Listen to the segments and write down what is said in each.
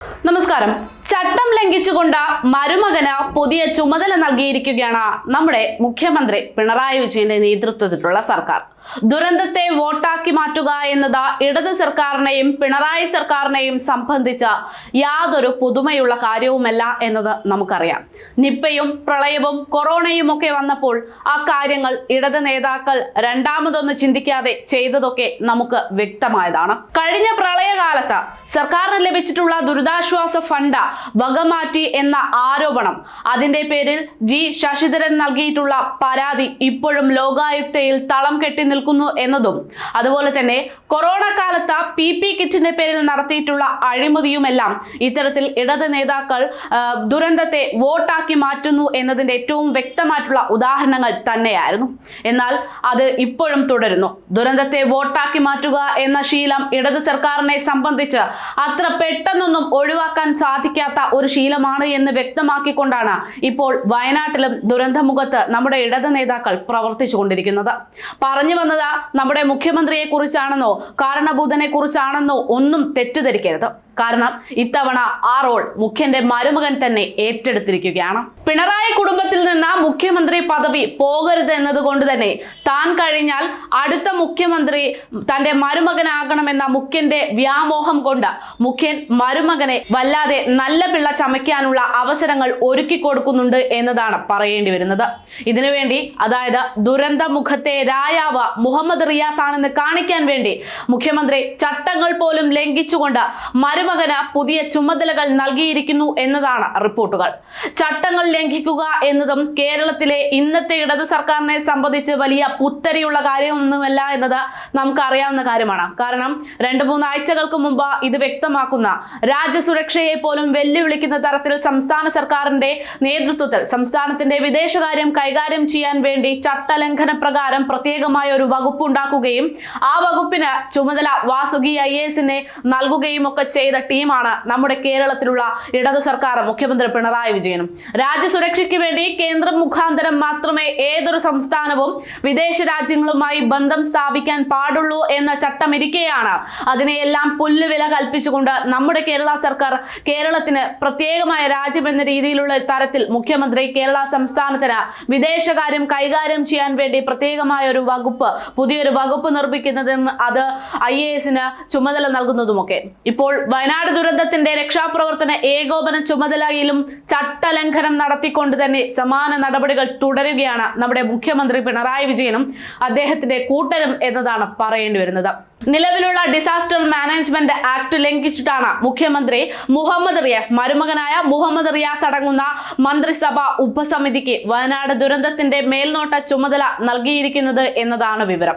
നമസ്കാരം. ചട്ടം ലംഘിച്ചുകൊണ്ട് മരുമകന് പുതിയ ചുമതല നൽകിയിരിക്കുകയാണ് നമ്മുടെ മുഖ്യമന്ത്രി പിണറായി വിജയന്റെ നേതൃത്വത്തിലുള്ള സർക്കാർ. ദുരന്തത്തെ വോട്ടാക്കി മാറ്റുക എന്നത് ഇടത് സർക്കാരിനെയും പിണറായി സർക്കാരിനെയും സംബന്ധിച്ച യാതൊരു പുതുമയുള്ള കാര്യവുമല്ല എന്നത് നമുക്കറിയാം. നിപ്പയും പ്രളയവും കൊറോണയും ഒക്കെ വന്നപ്പോൾ ആ കാര്യങ്ങൾ ഇടത് നേതാക്കൾ രണ്ടാമതൊന്ന് ചിന്തിക്കാതെ ചെയ്തതൊക്കെ നമുക്ക് വ്യക്തമായതാണ്. കഴിഞ്ഞ പ്രളയകാലത്ത് സർക്കാരിന് ലഭിച്ചിട്ടുള്ള ദുരിതാശ്വാസ ഫണ്ട് വകമാറ്റി എന്ന ആരോപണം. അതിന്റെ പേരിൽ ജി. ശശിധരൻ നൽകിയിട്ടുള്ള പരാതി ഇപ്പോഴും ലോകായുക്തയിൽ തളം കെട്ടി നിൽക്കുന്നു എന്നതും അതുപോലെ തന്നെ കൊറോണ കാലത്ത് പി പി കിറ്റിന്റെ പേരിൽ നടത്തിയിട്ടുള്ള അഴിമതിയുമെല്ലാം ഇത്തരത്തിൽ ഇടത് നേതാക്കൾ ദുരന്തത്തെ വോട്ടാക്കി മാറ്റുന്നു എന്നതിന്റെ ഏറ്റവും വ്യക്തമായിട്ടുള്ള ഉദാഹരണങ്ങൾ തന്നെയായിരുന്നു. എന്നാൽ അത് ഇപ്പോഴും തുടരുന്നു. ദുരന്തത്തെ വോട്ടാക്കി മാറ്റുക എന്ന ശീലം ഇടത് സർക്കാരിനെ സംബന്ധിച്ച് അത്ര പെട്ടെന്നൊന്നും ഒഴിവാക്കാൻ സാധിക്കാത്ത ഒരു ശീലമാണ് എന്ന് വ്യക്തമാക്കിക്കൊണ്ടാണ് ഇപ്പോൾ വയനാട്ടിലും ദുരന്തമുഖത്ത് നമ്മുടെ ഇടത് നേതാക്കൾ പ്രവർത്തിച്ചു കൊണ്ടിരിക്കുന്നത് പറഞ്ഞു വന്നത് നമ്മുടെ മുഖ്യമന്ത്രിയെ കുറിച്ചാണെന്നോ കാരണഭൂതനെ കുറിച്ചാണെന്നോ ഒന്നും തെറ്റിദ്ധരിക്കരുത്. കാരണം ഇത്തവണ ആ റോൾ മുഖ്യന്റെ മരുമകൻ തന്നെ ഏറ്റെടുത്തിരിക്കുകയാണ്. പിണറായി കുടുംബത്തിൽ നിന്ന് മുഖ്യമന്ത്രി പദവി പോകരുത് എന്നതുകൊണ്ട് തന്നെ താൻ കഴിഞ്ഞാൽ അടുത്ത മുഖ്യമന്ത്രി തന്റെ മരുമകനാകണമെന്ന മുഖ്യന്റെ വ്യാമോഹം കൊണ്ട് മുഖ്യൻ മരുമകനെ വല്ലാതെ നല്ല പിള്ള ചമയ്ക്കാനുള്ള അവസരങ്ങൾ ഒരുക്കി കൊടുക്കുന്നുണ്ട് എന്നതാണ് പറയേണ്ടി വരുന്നത്. ഇതിനുവേണ്ടി അതായത് ദുരന്തമുഖത്തെ രായാവ് മുഹമ്മദ് റിയാസ് ആണെന്ന് കാണിക്കാൻ വേണ്ടി മുഖ്യമന്ത്രി ചട്ടങ്ങൾ പോലും ലംഘിച്ചുകൊണ്ട് മരുമകന് പുതിയ ചുമതലകൾ നൽകിയിരിക്കുന്നു എന്നതാണ് റിപ്പോർട്ടുകൾ. ചട്ടങ്ങൾ ലംഘിക്കുക എന്നതും കേരളത്തിലെ ഇന്നത്തെ ഇടതു സർക്കാരിനെ സംബന്ധിച്ച് വലിയ പുത്തരിയുള്ള കാര്യമൊന്നുമല്ല എന്നത് നമുക്ക് അറിയാവുന്ന കാര്യമാണ്. കാരണം രണ്ട് മൂന്ന് ആഴ്ചകൾക്ക് മുമ്പ് ഇത് വ്യക്തമാക്കുന്ന രാജ്യസുരക്ഷയെ പോലും വെല്ലുവിളിക്കുന്ന തരത്തിൽ സംസ്ഥാന സർക്കാരിന്റെ നേതൃത്വത്തിൽ സംസ്ഥാനത്തിന്റെ വിദേശകാര്യം കൈകാര്യം ചെയ്യാൻ വേണ്ടി ചട്ടലംഘന പ്രകാരം പ്രത്യേകമായ ഒരു വകുപ്പ് ഉണ്ടാക്കുകയും ആ വകുപ്പിന് ചുമതല വാസുകി ഐ എസിനെ നൽകുകയും ഒക്കെ ചെയ്ത ടീമാണ് നമ്മുടെ കേരളത്തിലുള്ള ഇടതു സർക്കാർ മുഖ്യമന്ത്രി പിണറായി വിജയനും. രാജ്യസുരക്ഷയ്ക്ക് വേണ്ടി കേന്ദ്രം മുഖാന്തരം മാത്രമേ ഏതൊരു സംസ്ഥാനവും വിദേശ രാജ്യങ്ങളുമായി ബന്ധം സ്ഥാപിക്കാൻ പാടുള്ളൂ എന്ന ചട്ടമിരിക്കെയാണ്. അതിനെയെല്ലാം പുല്ലുവില കൽപ്പിച്ചുകൊണ്ട് നമ്മുടെ കേരള സർക്കാർ കേരളത്തിന് പ്രത്യേകമായ രാജ്യം എന്ന രീതിയിലുള്ള തരത്തിൽ മുഖ്യമന്ത്രി കേരള സംസ്ഥാനത്തിന് വിദേശകാര്യം കൈകാര്യം ചെയ്യാൻ വേണ്ടി പ്രത്യേകമായ ഒരു വകുപ്പ് പുതിയൊരു വകുപ്പ് നിർമ്മിക്കുന്നതും അത് ഐ എ എസിന് ചുമതല നൽകുന്നതുമൊക്കെ. ഇപ്പോൾ വയനാട് ദുരന്തത്തിന്റെ രക്ഷാപ്രവർത്തന ഏകോപന ചുമതലയിലും ചട്ടലംഘനം നടത്തിക്കൊണ്ട് തന്നെ സമാന നടപടികൾ തുടരുകയാണ് നമ്മുടെ മുഖ്യമന്ത്രി പിണറായി വിജയനും അദ്ദേഹത്തിന്റെ കൂട്ടരും എന്നതാണ് പറയേണ്ടി വരുന്നത്. നിലവിലുള്ള ഡിസാസ്റ്റർ മാനേജ്മെന്റ് ആക്ട് ലംഘിച്ചിട്ടാണ് മുഖ്യമന്ത്രി മുഹമ്മദ് റിയാസ് മരുമകനായ മുഹമ്മദ് റിയാസ് അടങ്ങുന്ന മന്ത്രിസഭ ഉപസമിതിക്ക് വയനാട് ദുരന്തത്തിന്റെ മേൽനോട്ട ചുമതല നൽകിയിരിക്കുന്നത് എന്നതാണ് വിവരം.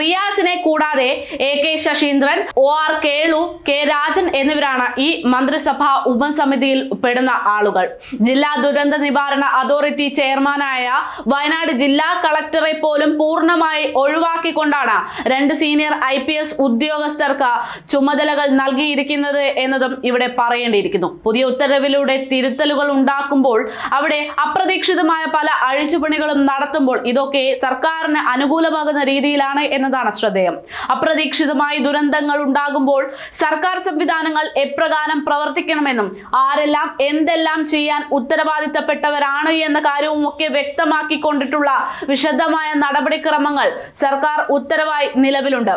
റിയാസിനെ കൂടാതെ A K Saseendran O R Kelu K Rajan എന്നിവരാണ് ഈ മന്ത്രിസഭാ ഉപസമിതിയിൽ പെടുന്ന ആളുകൾ. ജില്ലാ ദുരന്ത നിവാരണ അതോറിറ്റി ചെയർമാനായ വയനാട് ജില്ലാ കളക്ടറെ പോലും പൂർണമായി ഒഴിവാക്കിക്കൊണ്ടാണ് രണ്ട് സീനിയർ ഐ പി എസ് ഉദ്യോഗസ്ഥർക്ക് ചുമതലകൾ നൽകിയിരിക്കുന്നത് എന്നതും ഇവിടെ പറയേണ്ടിയിരിക്കുന്നു. പുതിയ ഉത്തരവിലൂടെ തിരുത്തലുകൾ ഉണ്ടാക്കുമ്പോൾ അവിടെ അപ്രതീക്ഷിതമായ പല അഴിച്ചുപണികളും നടത്തുമ്പോൾ ഇതൊക്കെ സർക്കാരിന് അനുകൂലമാകുന്ന രീതിയിലാണ് എന്നതാണ് ശ്രദ്ധേയം. അപ്രതീക്ഷിതമായി ദുരന്തങ്ങൾ ഉണ്ടാകുമ്പോൾ സർക്കാർ സംവിധാനങ്ങൾ എപ്രകാരം പ്രവർത്തിക്കണമെന്നും ആരെല്ലാം എന്തെല്ലാം ചെയ്യാൻ ഉത്തരവാദിത്തപ്പെട്ടവരാണ് എന്ന കാര്യവും ഒക്കെ വ്യക്തമാക്കിക്കൊണ്ടിട്ടുള്ള വിശദമായ നടപടിക്രമങ്ങൾ സർക്കാർ ഉത്തരവായി നിലവിലുണ്ട്.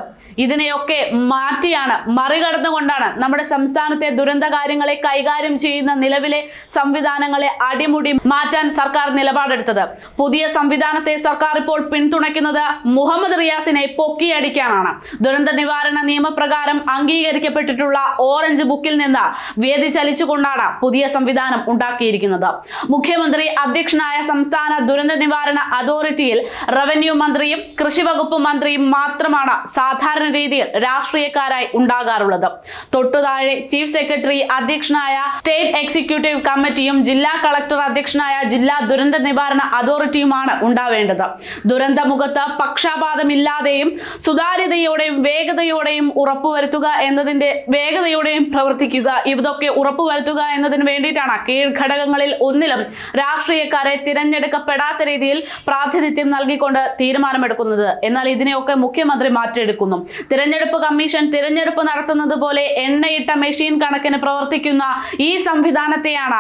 ഇതിനെയൊക്കെ മാറ്റിയാണ് മറികടന്നുകൊണ്ടാണ് നമ്മുടെ സംസ്ഥാനത്തെ ദുരന്ത കാര്യങ്ങളെ കൈകാര്യം ചെയ്യുന്ന നിലവിലെ സംവിധാനങ്ങളെ അടിമുടി മാറ്റാൻ സർക്കാർ നിലപാടെടുത്തത്. പുതിയ സംവിധാനത്തെ സർക്കാർ ഇപ്പോൾ പിന്തുണയ്ക്കുന്നത് മുഹമ്മദ് റിയാസിനെ പൊക്കിയടിക്കാനാണ്. ദുരന്ത നിവാരണ നിയമപ്രകാരം അംഗീകരിക്കപ്പെട്ടിട്ടുള്ള ഓറഞ്ച് ബുക്കിൽ നിന്ന് വ്യതിചലിച്ചുകൊണ്ടാണ് പുതിയ സംവിധാനം ഉണ്ടാക്കിയിരിക്കുന്നത്. മുഖ്യമന്ത്രി അധ്യക്ഷനായ സംസ്ഥാന ദുരന്ത നിവാരണ അതോറിറ്റിയിൽ റവന്യൂ മന്ത്രിയും കൃഷി വകുപ്പ് മന്ത്രിയും മാത്രമാണ് സാധാരണ രീതിയിൽ രാഷ്ട്രീയക്കാരായി ഉണ്ടാകാറുള്ളത്. തൊട്ടുതാഴെ ചീഫ് സെക്രട്ടറി അധ്യക്ഷനായ സ്റ്റേറ്റ് എക്സിക്യൂട്ടീവ് കമ്മിറ്റിയും ജില്ലാ കളക്ടർ അധ്യക്ഷനായ ജില്ലാ ദുരന്ത നിവാരണ അതോറിറ്റിയുമാണ് ഉണ്ടാവേണ്ടത്. ദുരന്ത മുഖത്ത് പക്ഷാപാതമില്ലാതെയും സുതാര്യതയോടെയും വേഗതയോടെയും ഉറപ്പുവരുത്തുക എന്നതിന്റെ വേഗതയോടെയും പ്രവർത്തിക്കുക. ഇതൊക്കെ ഉറപ്പുവരുത്തുക എന്നതിന് വേണ്ടിയിട്ടാണ് കീഴ്ഘടകങ്ങളിൽ ഒന്നിലും രാഷ്ട്രീയക്കാരെ തിരഞ്ഞെടുക്കപ്പെടാത്ത രീതിയിൽ പ്രാതിനിധ്യം നൽകിക്കൊണ്ട് തീരുമാനമെടുക്കുന്നത്. എന്നാൽ ഇതിനെയൊക്കെ മുഖ്യമന്ത്രി മാറ്റിയെടുക്കുന്നു. തിരഞ്ഞെടുപ്പ് കമ്മീഷൻ തിരഞ്ഞെടുപ്പ് നടത്തുന്നത് പോലെ എണ്ണയിട്ട മെഷീൻ കണക്കിന് പ്രവർത്തിക്കുന്ന ഈ സംവിധാനത്തെയാണ്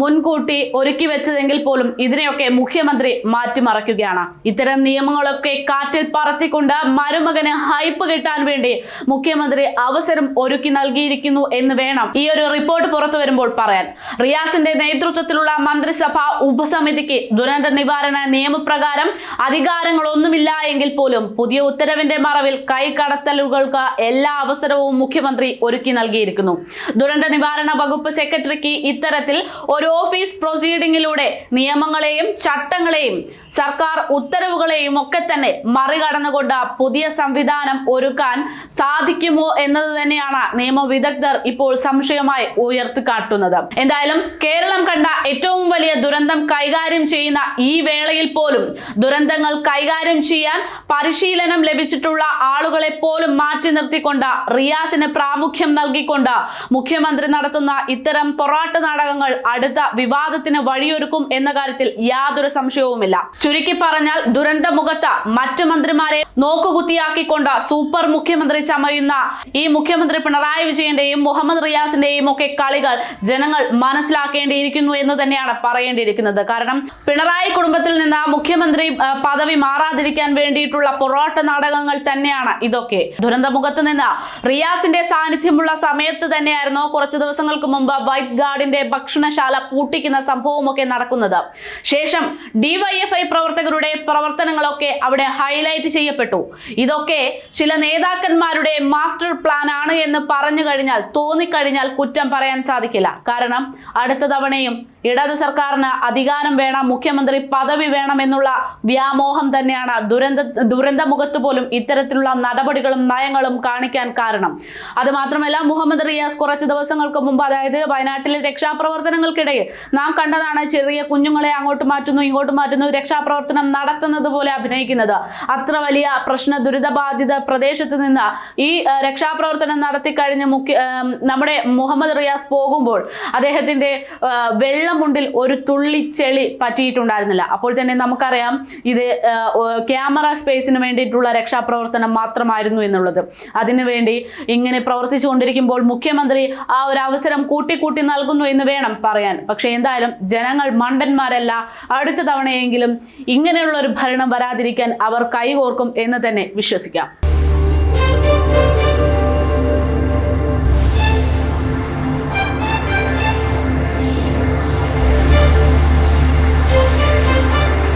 മുൻകൂട്ടി ഒരുക്കി വെച്ചതെങ്കിൽ പോലും ഇതിനെയൊക്കെ മുഖ്യമന്ത്രി മാറ്റിമറയ്ക്കുകയാണ് ഇത്തരം നിയമങ്ങളൊക്കെ കാറ്റിൽ പറത്തിക്കൊണ്ട് മരുമകന് ഹൈപ്പ് കിട്ടാൻ വേണ്ടി മുഖ്യമന്ത്രി അവസരം ഒരുക്കി നൽകിയിരിക്കുന്നു എന്ന് വേണം ഈ ഒരു റിപ്പോർട്ട് പുറത്തു വരുമ്പോൾ പറയാൻ. റിയാസിന്റെ നേതൃത്വത്തിലുള്ള മന്ത്രിസഭ ഉപസമിതിക്ക് ദുരന്ത നിവാരണ നിയമപ്രകാരം അധികാരങ്ങളൊന്നുമില്ല എങ്കിൽ പോലും പുതിയ ഉത്തരവിന്റെ മറവിൽ കൈകടത്തലുകൾക്ക് എല്ലാ അവസരവും മുഖ്യമന്ത്രി ഒരുക്കി നൽകിയിരിക്കുന്നു. ദുരന്ത നിവാരണ വകുപ്പ് സെക്രട്ടറിക്ക് ഇത്തരത്തിൽ ഒരു ഓഫീസ് പ്രൊസീഡിങ്ങിലൂടെ നിയമങ്ങളെയും ചട്ടങ്ങളെയും സർക്കാർ ഉത്തരവുകളെയും ഒക്കെ തന്നെ മറികടന്നുകൊണ്ട് പുതിയ സംവിധാനം ഒരുക്കാൻ സാധിക്കുമോ എന്നത് തന്നെയാണ് നിയമവിദഗ്ധർ ഇപ്പോൾ സംശയമായി ഉയർത്തിക്കാട്ടുന്നത്. എന്തായാലും കേരളം കണ്ട ഏറ്റവും വലിയ ദുരന്തം കൈകാര്യം ചെയ്യുന്ന ഈ വേളയിൽ പോലും ദുരന്തങ്ങൾ കൈകാര്യം ചെയ്യാൻ പരിശീലനം ലഭിച്ചിട്ടുള്ള ആളുകളെ പോലും മാറ്റി നിർത്തിക്കൊണ്ട് റിയാസിന് പ്രാമുഖ്യം നൽകിക്കൊണ്ട് മുഖ്യമന്ത്രി നടത്തുന്ന ഇത്തരം പൊറാട്ട് നാടകങ്ങൾ അടുത്ത വിവാദത്തിന് വഴിയൊരുക്കും എന്ന കാര്യത്തിൽ യാതൊരു സംശയവുമില്ല. ചുരുക്കി പറഞ്ഞാൽ ദുരന്തമുഖത്ത് മറ്റു മന്ത്രിമാരെ നോക്കുകുത്തിയാക്കിക്കൊണ്ട് സൂപ്പർ മുഖ്യമന്ത്രി ചമയുന്ന ഈ മുഖ്യമന്ത്രി പിണറായി വിജയന്റെയും മുഹമ്മദ് റിയാസിന്റെയും ഒക്കെ കളികൾ ജനങ്ങൾ മനസ്സിലാക്കേണ്ടിയിരിക്കുന്നു എന്ന് തന്നെയാണ് പറയേണ്ടിയിരിക്കുന്നത്. കാരണം പിണറായി കുടുംബത്തിൽ നിന്ന് മുഖ്യമന്ത്രി പദവി മാറാതിരിക്കാൻ വേണ്ടിയിട്ടുള്ള പൊറോട്ട നാടകങ്ങൾ തന്നെയാണ് ഇതൊക്കെ. ദുരന്തമുഖത്ത് നിന്ന് റിയാസിന്റെ സാന്നിധ്യമുള്ള സമയത്ത് തന്നെയായിരുന്നു കുറച്ച് ദിവസങ്ങൾക്ക് മുമ്പ് വൈറ്റ് ഗാർഡിന്റെ ഭക്ഷണശാല പൂട്ടിക്കുന്ന സംഭവമൊക്കെ നടക്കുന്നത്. ശേഷം ഡിവൈഎഫ്ഐ പ്രവർത്തകരുടെ പ്രവർത്തനങ്ങളൊക്കെ അവിടെ ഹൈലൈറ്റ് ചെയ്യപ്പെട്ടു. ഇതൊക്കെ ചില നേതാക്കന്മാരുടെ മാസ്റ്റർ പ്ലാൻ ആണ് എന്ന് പറഞ്ഞു കഴിഞ്ഞാൽ തോന്നിക്കഴിഞ്ഞാൽ കുറ്റം പറയാൻ സാധിക്കില്ല. കാരണം അടുത്ത തവണയും ഇടത് സർക്കാരിന് അധികാരം വേണം മുഖ്യമന്ത്രി പദവി വേണം എന്നുള്ള വ്യാമോഹം തന്നെയാണ് ദുരന്ത ദുരന്തമുഖത്ത് പോലും ഇത്തരത്തിലുള്ള നടപടികളും നയങ്ങളും കാണിക്കാൻ കാരണം. അത് മാത്രമല്ല മുഹമ്മദ് റിയാസ് കുറച്ച് ദിവസങ്ങൾക്ക് മുമ്പ് അതായത് വയനാട്ടിലെ രക്ഷാപ്രവർത്തനങ്ങൾക്കിടയിൽ നാം കണ്ടതാണ് ചെറിയ കുഞ്ഞുങ്ങളെ അങ്ങോട്ട് മാറ്റുന്നു ഇങ്ങോട്ട് മാറ്റുന്നു രക്ഷാപ്രവർത്തനം നടത്തുന്നത് പോലെ അഭിനയിക്കുന്നത്. അത്ര വലിയ പ്രശ്ന ദുരിതബാധിത പ്രദേശത്ത് നിന്ന് ഈ രക്ഷാപ്രവർത്തനം നടത്തി കഴിഞ്ഞ് മുഖ്യ നമ്മുടെ മുഹമ്മദ് റിയാസ് പോകുമ്പോൾ അദ്ദേഹത്തിന്റെ ആ, വെള്ളമുണ്ടിൽ ഒരു തുള്ളി ചെളി പറ്റിയിട്ടുണ്ടായിരുന്നില്ല. അപ്പോൾ തന്നെ നമുക്കറിയാം ഇത് ക്യാമറ സ്പേസിന് വേണ്ടിയിട്ടുള്ള രക്ഷാപ്രവർത്തനം മാത്രമായിരുന്നു എന്നുള്ളത്. അതിനുവേണ്ടി ഇങ്ങനെ പ്രവർത്തിച്ചു കൊണ്ടിരിക്കുമ്പോൾ മുഖ്യമന്ത്രി ആ ഒരു അവസരം കൂട്ടിക്കൂട്ടി നൽകുന്നു എന്ന് വേണം പറയാൻ. പക്ഷെ എന്തായാലും ജനങ്ങൾ മണ്ടന്മാരല്ല. അടുത്ത തവണയെങ്കിലും ഇങ്ങനെയുള്ള ഒരു ഭരണം വരാതിരിക്കാൻ അവർ കൈകോർക്കും എന്ന് തന്നെ വിശ്വസിക്കാം.